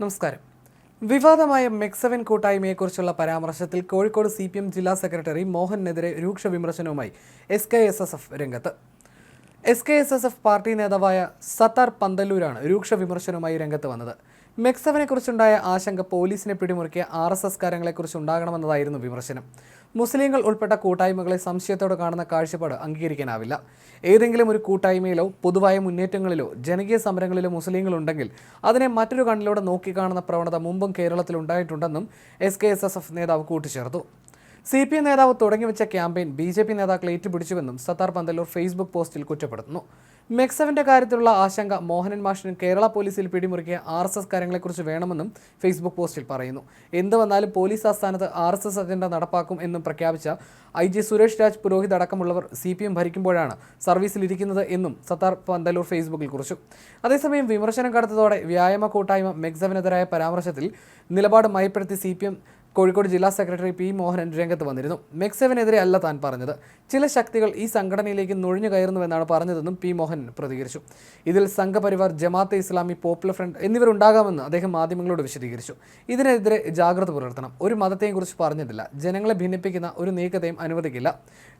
നമസ്കാരം. വിവാദമായ മെക്സവൻ കൂട്ടായ്മയെക്കുറിച്ചുള്ള പരാമർശത്തിൽ കോഴിക്കോട് സി പി എം ജില്ലാ സെക്രട്ടറി മോഹനെതിരെ രൂക്ഷ വിമർശനവുമായി S K S S F രംഗത്ത്. S K S S F party നേതാവായ സത്താർ പന്തല്ലൂരാണ് രൂക്ഷ വിമർശനവുമായി രംഗത്ത് വന്നത്. മെക്സവനെക്കുറിച്ചുണ്ടായ ആശങ്ക പോലീസിനെ പിടിമുറുക്കിയ ആർ എസ് എസ് കാര്യങ്ങളെക്കുറിച്ച് ഉണ്ടാകണമെന്നതായിരുന്നു വിമർശനം. മുസ്ലിങ്ങൾ ഉൾപ്പെട്ട കൂട്ടായ്മകളെ സംശയത്തോടെ കാണുന്ന കാഴ്ചപ്പാട് അംഗീകരിക്കാനാവില്ല. ഏതെങ്കിലും ഒരു കൂട്ടായ്മയിലോ പൊതുവായ മുന്നേറ്റങ്ങളിലോ ജനകീയ സമരങ്ങളിലോ മുസ്ലിങ്ങൾ ഉണ്ടെങ്കിൽ അതിനെ മറ്റൊരു കണ്ണിലൂടെ നോക്കിക്കാണുന്ന പ്രവണത മുമ്പും കേരളത്തിൽ ഉണ്ടായിട്ടുണ്ടെന്നും S K S S F നേതാവ് കൂട്ടിച്ചേർത്തു. സി പി എം നേതാവ് തുടങ്ങിവെച്ച ക്യാമ്പയിൻ ബി ജെ പി നേതാക്കൾ ഏറ്റുപിടിച്ചുവെന്നും സത്താർ പന്തല്ലൂർ ഫേസ്ബുക്ക് പോസ്റ്റിൽ കുറ്റപ്പെടുത്തുന്നു. മെക്സവിന്റെ കാര്യത്തിലുള്ള ആശങ്ക മോഹനൻ മാഷിന് കേരള പോലീസിൽ പിടിമുറുക്കിയ ആർ എസ് എസ് കാര്യങ്ങളെക്കുറിച്ച് വേണമെന്നും ഫേസ്ബുക്ക് പോസ്റ്റിൽ പറയുന്നു. എന്ത് വന്നാലും പോലീസ് ആസ്ഥാനത്ത് ആർ എസ് എസ് അജണ്ട നടപ്പാക്കും എന്നും പ്രഖ്യാപിച്ച ഐ ജി സുരേഷ് രാജ് പുരോഹിത് അടക്കമുള്ളവർ സി പി എം ഭരിക്കുമ്പോഴാണ് സർവീസിലിരിക്കുന്നത് എന്നും സത്താർ പന്തലൂർ ഫേസ്ബുക്കിൽ കുറിച്ചു. അതേസമയം വിമർശനം കടത്തതോടെ വ്യായാമ കൂട്ടായ്മ മെക്സവിനെതിരായ പരാമർശത്തിൽ നിലപാട് മയപ്പെടുത്തി സി പി എം കോഴിക്കോട് ജില്ലാ സെക്രട്ടറി പി മോഹനൻ രംഗത്ത് വന്നിരുന്നു. മെക്സെവനെതിരെ അല്ല താൻ പറഞ്ഞത്. ചില ശക്തികൾ ഈ സംഘടനയിലേക്ക് നുഴഞ്ഞു കയറുന്നുവെന്നാണ് പറഞ്ഞതെന്നും പി മോഹൻ പ്രതികരിച്ചു. ഇതിൽ സംഘപരിവാർ ജമാഅത്തെ ഇസ്ലാമി പോപ്പുലർ ഫ്രണ്ട് എന്നിവരുണ്ടാകാമെന്ന് അദ്ദേഹം മാധ്യമങ്ങളോട് വിശദീകരിച്ചു. ഇതിനെതിരെ ജാഗ്രത പുലർത്തണം. ഒരു മതത്തെയും കുറിച്ച് പറഞ്ഞിട്ടില്ല. ജനങ്ങളെ ഭിന്നിപ്പിക്കുന്ന ഒരു നീക്കത്തെയും അനുവദിക്കില്ല.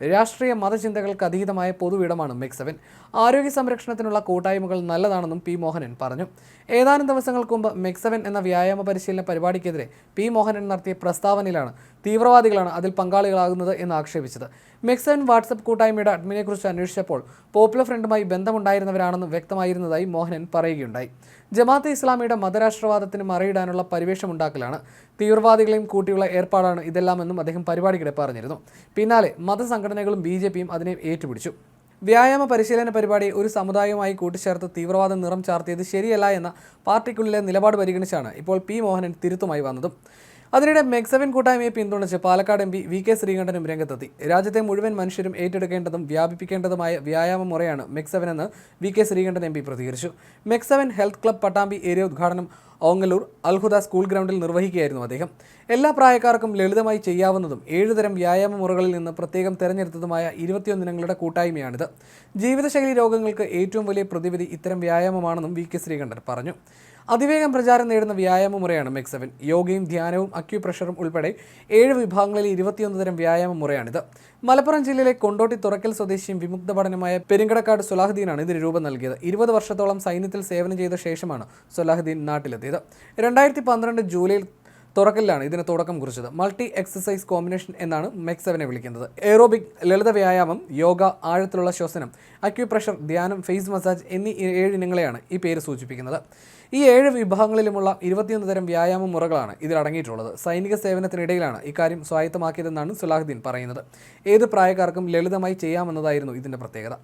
രാഷ്ട്രീയ മതചിന്തകൾക്ക് അതീതമായ പൊതു ഇടമാണ് മെക്സെവൻ. ആരോഗ്യ സംരക്ഷണത്തിനുള്ള കൂട്ടായ്മകൾ നല്ലതാണെന്നും പി മോഹനൻ പറഞ്ഞു. ഏതാനും ദിവസങ്ങൾക്ക് മുമ്പ് മെക്സവൻ എന്ന വ്യായാമ പരിശീലന പരിപാടിക്കെതിരെ പി മോഹനൻ നടത്തിയ പ്രസ്താവനയിലാണ് തീവ്രവാദികളാണ് അതിൽ പങ്കാളികളാകുന്നത് എന്ന് ആക്ഷേപിച്ചത്. മെക്സൻ വാട്സപ്പ് കൂട്ടായ്മയുടെ അഡ്മിനെക്കുറിച്ച് അന്വേഷിച്ചപ്പോൾ പോപ്പുലർ ഫ്രണ്ടുമായി ബന്ധമുണ്ടായിരുന്നവരാണെന്ന് വ്യക്തമായിരുന്നതായി മോഹനൻ പറയുകയുണ്ടായി. ജമാഅത്തെ ഇസ്ലാമിയുടെ മതരാഷ്ട്രവാദത്തിന് മറയിടാനുള്ള പരിവേഷമുണ്ടാക്കലാണ്. തീവ്രവാദികളെയും കൂട്ടിയുള്ള ഏർപ്പാടാണ് ഇതെല്ലാമെന്നും അദ്ദേഹം പരിപാടിക്കിടെ പറഞ്ഞിരുന്നു. പിന്നാലെ മതസംഘടനകളും ബി ജെ പിയും അതിനെ ഏറ്റുപിടിച്ചു. വ്യായാമ പരിശീലന പരിപാടി ഒരു സമുദായവുമായി കൂട്ടിച്ചേർത്ത് തീവ്രവാദം നിറം ചാർത്തിയത് ശരിയല്ല എന്ന പാർട്ടിക്കുള്ളിലെ നിലപാട് പരിഗണിച്ചാണ് ഇപ്പോൾ പി മോഹനൻ തിരുത്തുമായി വന്നതും. അതിനിടെ മെക്സവിൻ കൂട്ടായ്മയെ പിന്തുണച്ച് Palakkad M P V K ശ്രീകണ്ഠനും രംഗത്തെത്തി. രാജ്യത്തെ മുഴുവൻ മനുഷ്യരും ഏറ്റെടുക്കേണ്ടതും വ്യാപിപ്പിക്കേണ്ടതുമായ വ്യായാമ മുറയാണ് മെക്സവൻ എന്ന് V K Sreekandan M P പ്രതികരിച്ചു. MEC seven health club Pattambi area ഉദ്ഘാടനം ഓങ്ങല്ലൂർ അൽഹുദ സ്കൂൾ ഗ്രൗണ്ടിൽ നിർവഹിക്കുകയായിരുന്നു അദ്ദേഹം. എല്ലാ പ്രായക്കാർക്കും ലളിതമായി ചെയ്യാവുന്നതും ഏഴുതരം വ്യായാമ മുറകളിൽ നിന്ന് പ്രത്യേകം തിരഞ്ഞെടുത്തതുമായ ഇരുപത്തിയൊന്ന് ഇനങ്ങളുടെ കൂട്ടായ്മയാണിത്. ജീവിതശൈലി രോഗങ്ങൾക്ക് ഏറ്റവും വലിയ പ്രതിവിധി ഇത്തരം വ്യായാമമാണെന്നും വി കെ ശ്രീകണ്ഠൻ പറഞ്ഞു. അതിവേഗം പ്രചാരം നേടുന്ന വ്യായാമ മുറയാണ് മെക്സവൻ. യോഗയും ധ്യാനവും അക്യുപ്രഷറും ഉൾപ്പെടെ ഏഴ് വിഭാഗങ്ങളിലെ ഇരുപത്തിയൊന്ന് തരം വ്യായാമ മുറയാണിത്. മലപ്പുറം ജില്ലയിലെ കൊണ്ടോട്ടി തുറക്കൽ സ്വദേശിയും വിമുക്ത പഠനമായ പെരിങ്കടക്കാട് സുലാഹുദ്ദീനാണ് ഇതിന് രൂപം നൽകിയത്. ഇരുപത് വർഷത്തോളം സൈന്യത്തിൽ സേവനം ചെയ്ത ശേഷമാണ് സുലാഹുദ്ദീൻ നാട്ടിലെത്തിയത്. രണ്ടായിരത്തി പന്ത്രണ്ട് ജൂലൈയിൽ തുറക്കലിലാണ് ഇതിന് തുടക്കം കുറിച്ചത്. മൾട്ടി എക്സസൈസ് കോമ്പിനേഷൻ എന്നാണ് മെക്സവനെ വിളിക്കുന്നത്. എയറോബിക് ലളിത വ്യായാമം യോഗ ആഴത്തിലുള്ള ശ്വസനം അക്യുപ്രഷർ ധ്യാനം ഫേസ് മസാജ് എന്നീ ഏഴ് ഇനങ്ങളെയാണ് ഈ പേര് സൂചിപ്പിക്കുന്നത്. ഈ ഏഴ് വിഭാഗങ്ങളിലുമുള്ള ഇരുപത്തിയൊന്ന് തരം വ്യായാമ മുറകളാണ് ഇതിൽ അടങ്ങിയിട്ടുള്ളത്. സൈനിക സേവനത്തിനിടയിലാണ് ഇക്കാര്യം സ്വായത്തമാക്കിയതെന്നാണ് സുലാഹുദ്ദീൻ പറയുന്നത്. ഏത് പ്രായക്കാർക്കും ലളിതമായി ചെയ്യാമെന്നതായിരുന്നു ഇതിന്റെ പ്രത്യേകത.